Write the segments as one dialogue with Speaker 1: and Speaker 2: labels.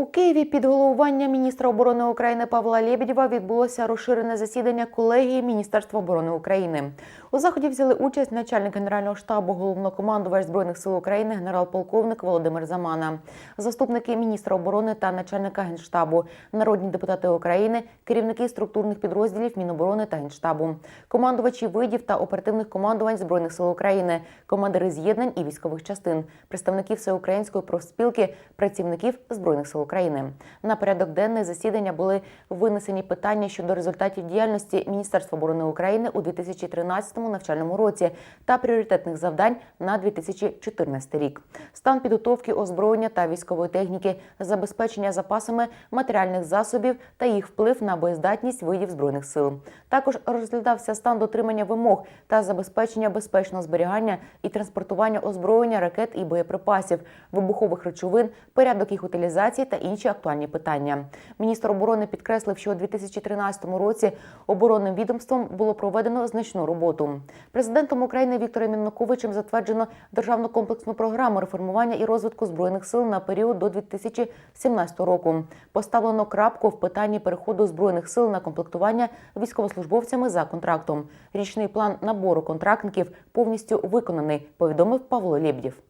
Speaker 1: У Києві під головування міністра оборони України Павла Лєбідєва відбулося розширене засідання колегії Міністерства оборони України. У заході взяли участь начальник генерального штабу головнокомандувач збройних сил України генерал-полковник Володимир Замана, заступники міністра оборони та начальника генштабу, народні депутати України, керівники структурних підрозділів Міноборони та генштабу, командувачі видів та оперативних командувань збройних сил України, командири з'єднань і військових частин, представники всеукраїнської профспілки, працівників збройних сил України. На порядок денний засідання були винесені питання щодо результатів діяльності Міністерства оборони України у 2013 навчальному році та пріоритетних завдань на 2014 рік. Стан підготовки озброєння та військової техніки, забезпечення запасами матеріальних засобів та їх вплив на боєздатність видів збройних сил. Також розглядався стан дотримання вимог та забезпечення безпечного зберігання і транспортування озброєння, ракет і боєприпасів, вибухових речовин, порядок їх утилізації та інші актуальні питання. Міністр оборони підкреслив, що у 2013 році оборонним відомством було проведено значну роботу. Президентом України Віктором Міннуковичем затверджено державну комплексну програму реформування і розвитку збройних сил на період до 2017 року. Поставлено крапку в питанні переходу збройних сил на комплектування військовослужбовцями за контрактом. Річний план набору контрактників повністю виконаний. Повідомив Павло Лєбдєв.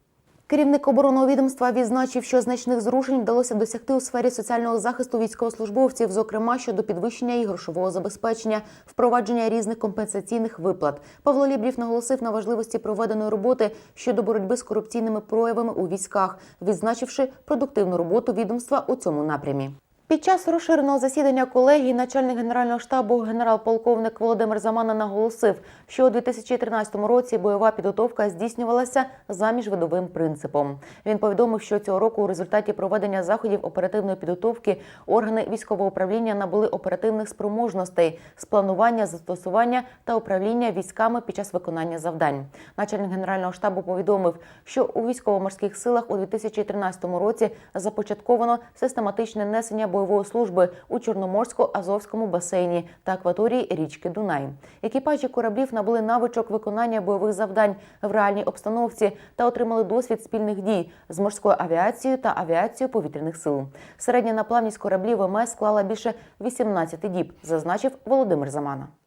Speaker 1: Керівник оборонного відомства відзначив, що значних зрушень вдалося досягти у сфері соціального захисту військовослужбовців, зокрема щодо підвищення і грошового забезпечення, впровадження різних компенсаційних виплат. Павло Лібрів наголосив на важливості проведеної роботи щодо боротьби з корупційними проявами у військах, відзначивши продуктивну роботу відомства у цьому напрямі. Під час розширеного засідання колегії начальник генерального штабу генерал-полковник Володимир Замана наголосив, що у 2013 році бойова підготовка здійснювалася за міжвидовим принципом. Він повідомив, що цього року у результаті проведення заходів оперативної підготовки органи військового управління набули оперативних спроможностей з планування, застосування та управління військами під час виконання завдань. Начальник генерального штабу повідомив, що у військово-морських силах у 2013 році започатковано систематичне несення бойової служби у Чорноморсько-Азовському басейні та акваторії річки Дунай. Екіпажі кораблів набули навичок виконання бойових завдань в реальній обстановці та отримали досвід спільних дій з морською авіацією та авіацією повітряних сил. Середня наплавність кораблів ВМС склала більше 18 діб, зазначив Володимир Замана.